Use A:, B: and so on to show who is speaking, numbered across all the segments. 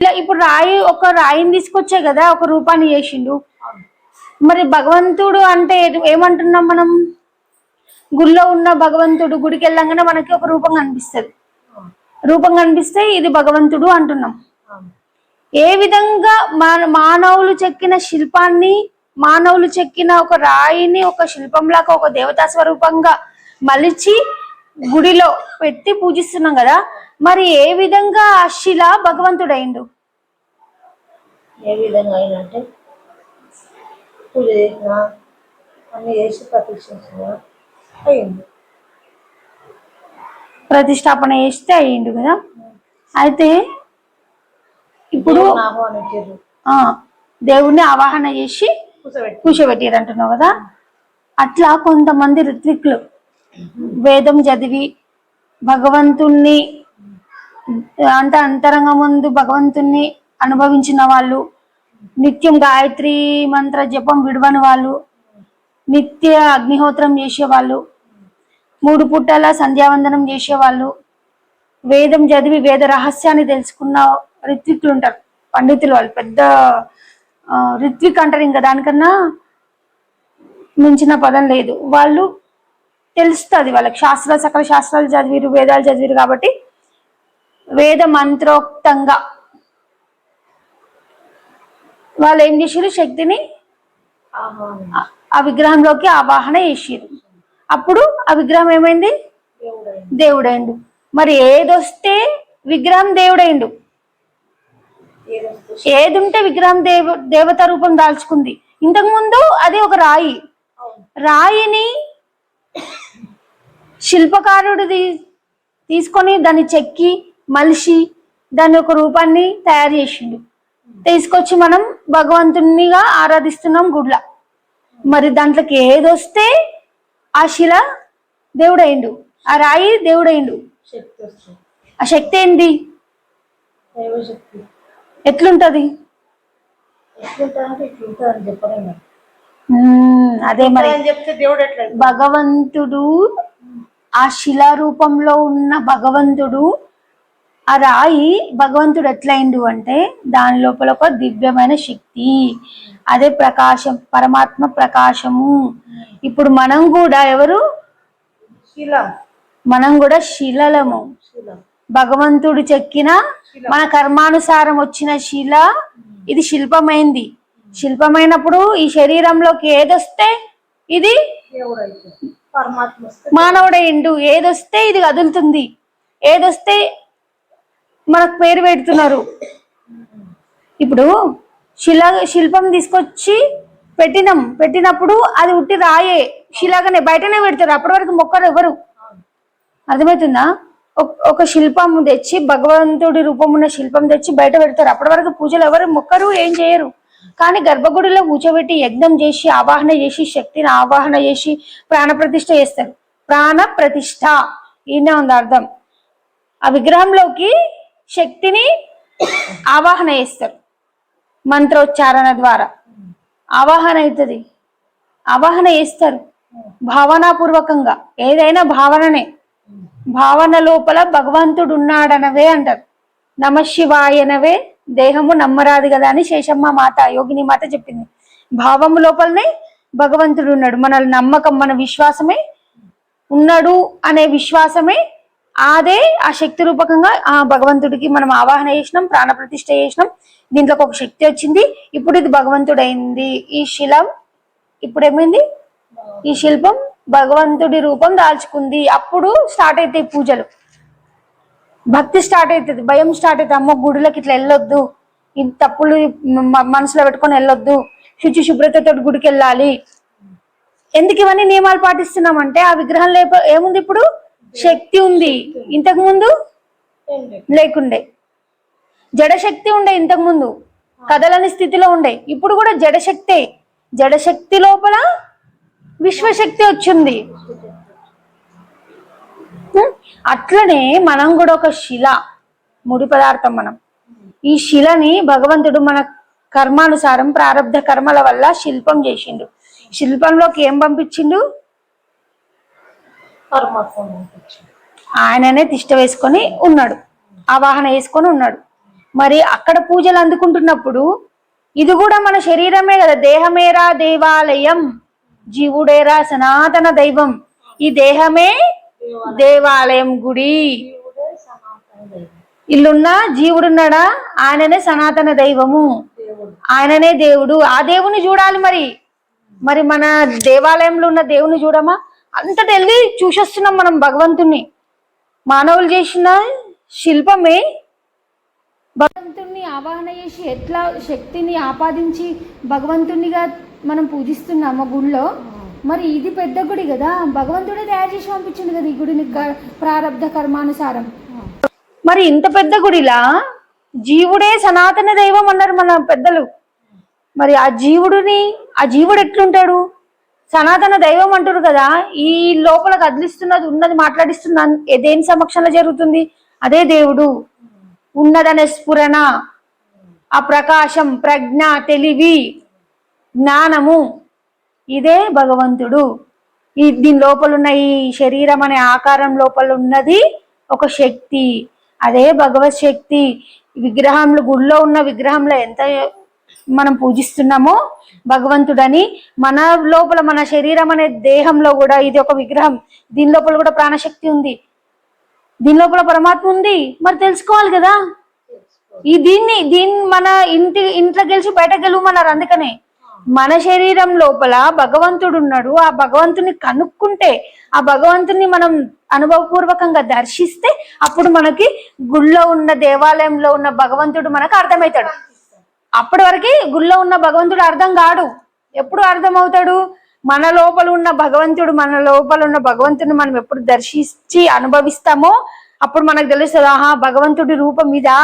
A: ఇలా ఇప్పుడు రాయి ఒక రాయిని తీసుకొచ్చే కదా ఒక రూపాన్ని చేసిండు. మరి భగవంతుడు అంటే ఏమంటున్నాం మనం? గుళ్ళో ఉన్న భగవంతుడు గుడికి వెళ్ళంగానే మనకి ఒక రూపం కనిపిస్తుంది. రూపం కనిపిస్తే ఇది భగవంతుడు అంటున్నాం. ఏ విధంగా మన మానవులు చెక్కిన శిల్పాన్ని మానవులు చెక్కిన ఒక రాయిని ఒక శిల్పంలాగా ఒక దేవతా స్వరూపంగా మలిచి గుడిలో పెట్టి పూజిస్తున్నాం కదా మరి ఏ విధంగా ఆ శిల భగవంతుడైండు?
B: ఏ విధంగా అయినంటే పూజ చేసిన అన్ని చేసి ప్రతిష్ఠించిన అయింది
A: ప్రతిష్టాపన చేస్తే అయ్యిండు కదా? అయితే ఇప్పుడు దేవుణ్ణి ఆవాహన చేసి
B: కూర్చోబెట్టి
A: కూర్చోబెట్టారు అంటున్నావు కదా? అట్లా కొంతమంది ఋత్విక్లు వేదం చదివి భగవంతుణ్ణి అంటే అంతరంగ ముందు భగవంతుణ్ణి అనుభవించిన వాళ్ళు నిత్యం గాయత్రి మంత్ర జపం విడవని వాళ్ళు నిత్య అగ్నిహోత్రం చేసేవాళ్ళు మూడు పుట్టల సంధ్యావందనం చేసేవాళ్ళు వేదం చదివి వేద రహస్యాన్ని తెలుసుకున్న రిత్విక్లు ఉంటారు పండితులు వాళ్ళు పెద్ద రిత్విక్ అంటారు ఇంకా దానికన్నా మించిన పదం లేదు. వాళ్ళు తెలుస్తుంది వాళ్ళకి. శాస్త్రాలు సకల శాస్త్రాలు చదివిరు వేదాలు చదివిరు కాబట్టి వేద మంత్రోక్తంగా వాళ్ళు ఏం చేసిరు శక్తిని ఆ- విగ్రహంలోకి ఆవాహన చేసిరు అప్పుడు ఆ విగ్రహం ఏమైంది? దేవుడైండు. మరి ఏదొస్తే విగ్రహం దేవుడైండు.
B: ఏదుంటే
A: ఏది ఉంటే విగ్రహం దేవ దేవత రూపం దాల్చుకుంది. ఇంతకు ముందు అది ఒక రాయి. రాయిని శిల్పకారుడు తీసుకొని దాన్ని చెక్కి మలిసి దాని ఒక రూపాన్ని తయారు చేసిండు. తీసుకొచ్చి మనం భగవంతునిగా ఆరాధిస్తున్నాం గుడ్ల. మరి దాంట్లోకి ఏదొస్తే ఆ శిల దేవుడైండు. ఆ రాయి దేవుడైండు. ఆ శక్తి ఏంది? ఎట్లుంటది?
B: చెప్పలేము.
A: అదే మరి.
B: అని చెప్తే దేవుడు ఎట్లా
A: భగవంతుడు ఆ శిలా రూపంలో ఉన్న భగవంతుడు ఆ రాయి భగవంతుడు ఎట్లయిండు అంటే దాని లోపల ఒక దివ్యమైన శక్తి. అదే ప్రకాశం పరమాత్మ ప్రకాశము. ఇప్పుడు మనం కూడా ఎవరు?
B: శిలం.
A: మనం కూడా శిలలము.
B: శిలం.
A: భగవంతుడు చెక్కిన మన కర్మానుసారం వచ్చిన శిల ఇది శిల్పమైంది. శిల్పమైనప్పుడు ఈ శరీరంలోకి ఏదొస్తే ఇది మానవుడైండు ఏదొస్తే ఇది కదులుతుంది. ఏదొస్తే మనకు పేరు పెడుతున్నారు. ఇప్పుడు శిలా శిల్పం తీసుకొచ్చి పెట్టినాం. పెట్టినప్పుడు అది ఉట్టి రాయే. శిలాగానే బయటనే పెడతారు. అప్పటి వరకు మొక్కరు ఎవరు? అర్థమవుతుందా? ఒక- ఒక శిల్పం తెచ్చి భగవంతుడి రూపం ఉన్న శిల్పం తెచ్చి బయట పెడతారు. అప్పటి వరకు పూజలు ఎవరు? మొక్కరు ఏం చేయరు. కానీ గర్భగుడిలో కూర్చోబెట్టి యజ్ఞం చేసి ఆవాహన చేసి శక్తిని ఆవాహన చేసి ప్రాణప్రతిష్ఠ చేస్తారు. ప్రాణ ప్రతిష్ఠ ఈయనే ఉంది అర్థం. ఆ విగ్రహంలోకి శక్తిని ఆవాహన చేస్తారు. మంత్రోచ్చారణ ద్వారా. ఆవాహన అవుతుంది. ఆవాహన చేస్తారు. భావనాపూర్వకంగా. ఏదైనా భావననే. భావన లోపల భగవంతుడు ఉన్నాడనవే అంటారు. నమ శివాయనవే దేహము నమ్మరాదు కదా అని శేషమ్మ మాత యోగిని మాత చెప్పింది. భావము లోపలనే భగవంతుడు ఉన్నాడు. మన నమ్మకం మన విశ్వాసమే ఉన్నాడు అనే విశ్వాసమే అదే ఆ శక్తి రూపకంగా ఆ భగవంతుడికి మనం ఆవాహన చేసినాం ప్రాణ ప్రతిష్ఠ చేసినాం. దీంట్లోకి ఒక శక్తి వచ్చింది. ఇప్పుడు ఇది భగవంతుడైంది. ఈ శిలం ఇప్పుడు ఏమైంది ఈ శిల్పం భగవంతుడి రూపం దాల్చుకుంది. అప్పుడు స్టార్ట్ అవుతాయి పూజలు. భక్తి స్టార్ట్ అవుతుంది భయం స్టార్ట్ అవుతుంది అమ్మో గుడిలోకి ఇట్లా వెళ్ళొద్దు. తప్పులు మనసులో పెట్టుకొని వెళ్ళొద్దు. శుచి శుభ్రతతో గుడికి వెళ్ళాలి. ఎందుకు ఇవన్నీ నియమాలు పాటిస్తున్నామంటే ఆ విగ్రహం లేప ఏముంది ఇప్పుడు? శక్తి ఉంది. ఇంతకు ముందు? లేకుండే. జడశక్తి ఉండే ఇంతకు ముందు. కదలని స్థితిలో ఉండే. ఇప్పుడు కూడా జడశక్తే. జడశక్తి లోపల విశ్వశక్తి వచ్చింది. అట్లనే మనం కూడా ఒక శిల ముడి పదార్థం మనం. ఈ శిలని భగవంతుడు మన కర్మానుసారం ప్రారంధ కర్మల వల్ల శిల్పం చేసిండు. శిల్పంలోకి ఏం పంపించిండు. ఆయననే తిష్ట వేసుకొని ఉన్నాడు. ఆవాహన వేసుకొని ఉన్నాడు. మరి అక్కడ పూజలు అందుకుంటున్నప్పుడు ఇది కూడా మన శరీరమే కదా. దేహమేరా దేవాలయం? జీవుడేరా సనాతన దైవం. ఈ దేహమే దేవాలయం గుడి.
B: ఇల్లున్నా
A: ఇల్లున్న జీవుడున్నాడా? ఆయననే సనాతన దైవము. ఆయననే దేవుడు. ఆ దేవుని చూడాలి మరి. మరి మన దేవాలయంలో ఉన్న దేవుని చూడమా? అంతటి వెళ్ళి చూసొస్తున్నాం మనం భగవంతుణ్ణి. మానవులు చేసిన శిల్పమే. భగవంతుణ్ణి ఆవాహన చేసి ఎట్లా శక్తిని ఆపాదించి భగవంతునిగా మనం పూజిస్తున్నాము గుడిలో మరి ఇది పెద్ద గుడి కదా. భగవంతుడే తయారు చేసి పంపించింది కదా ఈ గుడిని క- కర్మానుసారం. మరి ఇంత పెద్ద గుడిలా? జీవుడే సనాతన దైవం అన్నారు మన పెద్దలు. మరి ఆ జీవుడిని ఆ జీవుడు ఎట్లుంటాడు? సనాతన దైవం అంటారు కదా ఈ లోపల కదిలిస్తున్నది ఉన్నది మాట్లాడిస్తున్న దేని సమక్షంలో జరుగుతుంది? అదే దేవుడు. ఉన్నదనే స్ఫురణ ఆ ప్రకాశం ప్రజ్ఞ తెలివి జ్ఞానము. ఇదే భగవంతుడు. ఈ దీని లోపల ఉన్న ఈ శరీరం అనే ఆకారం లోపల ఉన్నది ఒక శక్తి. అదే భగవత్ శక్తి. విగ్రహంలో గుడిలో ఉన్న విగ్రహంలో ఎంత మనం పూజిస్తున్నామో భగవంతుడని మన లోపల మన శరీరం అనే దేహంలో కూడా ఇది ఒక విగ్రహం. దీని లోపల కూడా ప్రాణశక్తి ఉంది. దీని లోపల పరమాత్మ ఉంది. మరి తెలుసుకోవాలి కదా? ఈ దీన్ని దీన్ని మన ఇంటి ఇంట్లో గెలిచి బయట గెలవమన్నారు అందుకనే. మన శరీరం లోపల భగవంతుడు ఉన్నాడు ఆ భగవంతుని కనుక్కుంటే ఆ భగవంతుని మనం అనుభవపూర్వకంగా దర్శిస్తే అప్పుడు మనకి గుళ్ళో ఉన్న దేవాలయంలో ఉన్న భగవంతుడు మనకు అర్థమవుతాడు. అప్పటి వరకు గుళ్ళో ఉన్న భగవంతుడు అర్థం కాడు. ఎప్పుడు అర్థం అవుతాడు మన లోపల ఉన్న భగవంతుడు మన లోపల ఉన్న భగవంతుని మనం ఎప్పుడు దర్శించి అనుభవిస్తామో అప్పుడు మనకు తెలుస్తుంది ఆహా భగవంతుడి రూపం ఇదా?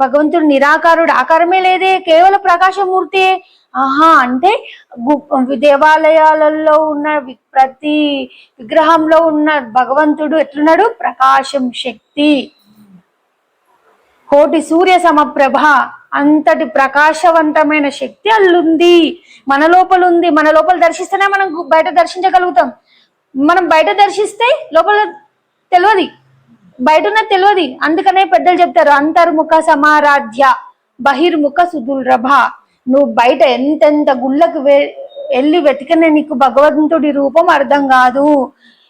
A: భగవంతుడు నిరాకారుడు. ఆకారమే లేదే కేవల ప్రకాశమూర్తి. ఆహా అంటే గు- దేవాలయాలలో ఉన్న ప్రతి విగ్రహంలో ఉన్న భగవంతుడు ఎట్లున్నాడు? ప్రకాశం శక్తి. కోటి సూర్య సమప్రభ. అంతటి ప్రకాశవంతమైన శక్తి అల్లుంది. మన లోపల ఉంది. మన లోపల దర్శిస్తేనే మనం బయట దర్శించగలుగుతాం. మనం బయట దర్శిస్తే లోపల తెలియదు బయట ఉన్నది తెలియదు అందుకనే పెద్దలు చెప్తారు అంతర్ముఖ సమారాధ్య బహిర్ముఖ సుదుర్లభ నువ్వు బయట ఎంతెంత గుళ్ళకు వెళ్ళి వెతికిన నీకు భగవంతుడి రూపం అర్థం కాదు.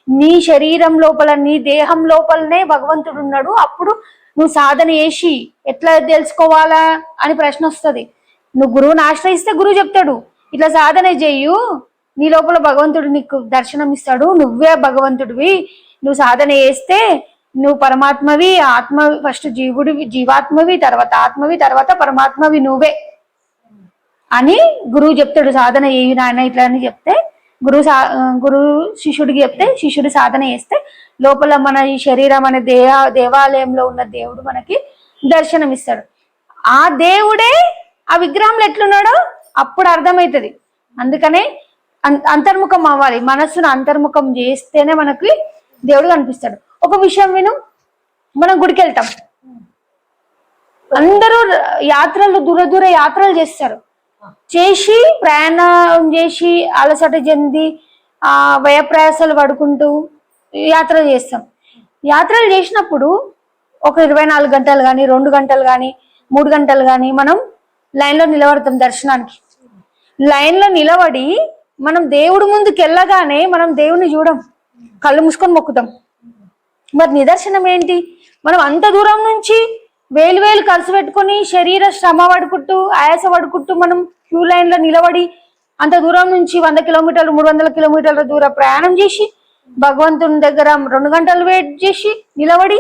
A: నీ శరీరం లోపల నీ దేహం లోపలనే భగవంతుడు ఉన్నాడు. అప్పుడు నువ్వు సాధన చేసి ఎట్లా తెలుసుకోవాలా అని ప్రశ్న వస్తుంది. నువ్వు గురువుని ఆశ్రయిస్తే గురువు చెప్తాడు ఇట్లా సాధన చెయ్యు నీ లోపల భగవంతుడు నీకు దర్శనం ఇస్తాడు నువ్వే భగవంతుడివి. నువ్వు సాధన చేస్తే నువ్వు పరమాత్మవి ఆత్మ ఫస్ట్ జీవుడివి జీవాత్మవి తర్వాత ఆత్మవి తర్వాత పరమాత్మవి నువ్వే. అని గురువు చెప్తాడు సాధన ఏవి నాయన ఇట్లా అని చెప్తే గురువు సా గురువు శిష్యుడికి చెప్తే శిష్యుడు సాధన చేస్తే లోపల మన ఈ శరీరం అనే దేహ దేవాలయంలో ఉన్న దేవుడు మనకి దర్శనం ఇస్తాడు. ఆ దేవుడే ఆ విగ్రహంలో ఎట్లున్నాడో అప్పుడు అర్థమవుతుంది. అందుకనే అంతర్ముఖం అవ్వాలి. మనస్సును అంతర్ముఖం చేస్తేనే మనకి దేవుడు కనిపిస్తాడు. ఒక విషయం విను. మనం గుడికి వెళ్తాం అందరూ యాత్రలు దూర దూర యాత్రలు చేస్తారు. చేసి ప్రయాణం చేసి అలసట చెంది ఆ వ్యయప్రయాసాలు పడుకుంటూ యాత్ర చేస్తాం. యాత్రలు చేసినప్పుడు ఒక ఇరవై నాలుగు గంటలు కానీ రెండు గంటలు కానీ మూడు గంటలు కానీ మనం లైన్లో నిలబడతాం దర్శనానికి. లైన్లో నిలబడి మనం దేవుడి ముందుకు వెళ్ళగానే మనం దేవుని చూడం. కళ్ళు మూసుకొని మొక్కుతాం. మరి నిదర్శనం ఏంటి? మనం అంత దూరం నుంచి వేలు వేలు కలిసి పెట్టుకొని శరీర శ్రమ పడుకుంటూ ఆయాస పడుకుంటూ మనం క్యూ లైన్లో నిలబడి అంత దూరం నుంచి వంద కిలోమీటర్లు మూడు వందల కిలోమీటర్ల దూరం ప్రయాణం చేసి భగవంతుని దగ్గర రెండు గంటలు వెయిట్ చేసి నిలబడి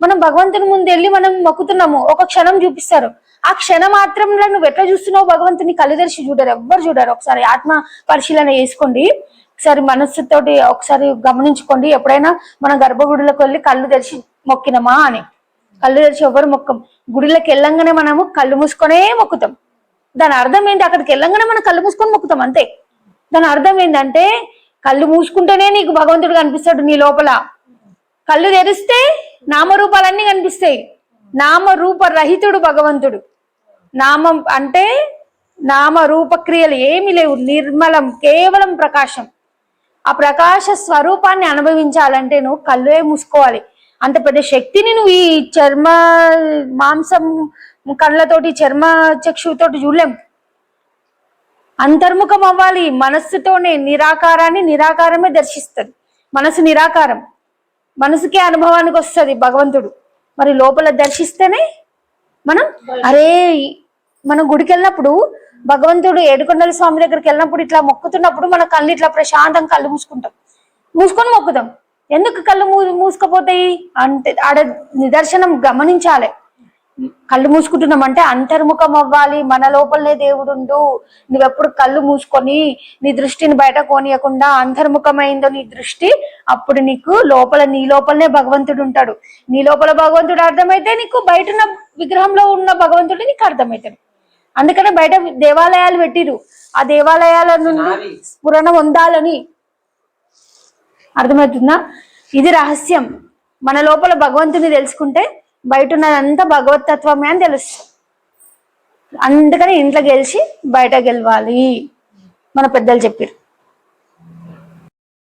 A: మనం భగవంతుని ముందు వెళ్ళి మనం మొక్కుతున్నాము. ఒక క్షణం చూపిస్తారు. ఆ క్షణ మాత్రంలో నువ్వు ఎట్లా చూస్తున్నావు? భగవంతుని కళ్ళు తెరిచి చూడరు ఎవ్వరు చూడరు. ఒకసారి ఆత్మ పరిశీలన చేసుకోండి. ఒకసారి మనస్సుతోటి ఒకసారి గమనించుకోండి. ఎప్పుడైనా మన గర్భగుడిలోకి వెళ్ళి కళ్ళు తెరిచి మొక్కినమా అని. కళ్ళు తెరిచి ఎవరు మొక్కం గుడిలోకి వెళ్ళంగానే మనము కళ్ళు మూసుకొనే మొక్కుతాం. దాని అర్థం ఏంటి? అక్కడికి వెళ్ళంగానే మనం కళ్ళు మూసుకొని మొక్కుతాం అంతే. దాని అర్థం ఏంటంటే కళ్ళు మూసుకుంటేనే నీకు భగవంతుడు కనిపిస్తాడు నీ లోపల. కళ్ళు తెరిస్తే నామరూపాలన్నీ కనిపిస్తాయి. నామరూప రహితుడు భగవంతుడు. నామం అంటే నామ రూపక్రియలు ఏమీ లేవు. నిర్మలం కేవలం ప్రకాశం. ఆ ప్రకాశ స్వరూపాన్ని అనుభవించాలంటే నువ్వు కళ్ళే మూసుకోవాలి. అంత పెద్ద శక్తిని నువ్వు ఈ చర్మ మాంసం కళ్ళతోటి చర్మ చక్షుతోటి చూడలేం అంతర్ముఖం అవ్వాలి. మనస్సుతోనే నిరాకారాన్ని నిరాకారమే దర్శిస్తుంది. మనసు నిరాకారం. మనసుకే అనుభవానికి వస్తుంది భగవంతుడు. మరి లోపల దర్శిస్తేనే మనం అరే మనం గుడికి వెళ్ళినప్పుడు భగవంతుడు ఏడుకొండల స్వామి దగ్గరికి వెళ్ళినప్పుడు ఇట్లా మొక్కుతున్నప్పుడు మన కళ్ళు ఇట్లా ప్రశాంతం కళ్ళు మూసుకుంటాం. మూసుకొని మొక్కుతాం. ఎందుకు కళ్ళు మూ మూసుకపోతాయి? అంటే ఆడ నిదర్శనం గమనించాలి. కళ్ళు మూసుకుంటున్నాం అంటే అంతర్ముఖం అవ్వాలి. మన లోపలనే దేవుడుండు. నువ్వెప్పుడు కళ్ళు మూసుకొని నీ దృష్టిని బయట కోనియకుండా అంతర్ముఖమైందో నీ దృష్టి అప్పుడు నీకు లోపల నీ లోపలనే భగవంతుడు ఉంటాడు. నీ లోపల భగవంతుడు అర్థమైతే నీకు బయట ఉన్న విగ్రహంలో ఉన్న భగవంతుడు నీకు అర్థమవుతాడు అందుకనే బయట దేవాలయాలు పెట్టిరు. ఆ దేవాలయాల నుండి స్ఫురణ పొందాలని. అర్థమవుతుందా? ఇది రహస్యం. మన లోపల భగవంతుని తెలుసుకుంటే బయట ఉన్నదంతా భగవతత్వమే అని తెలుస్తుంది అందుకని ఇంట్లో గెలిచి బయట గెలవాలి. మన పెద్దలు చెప్పారు.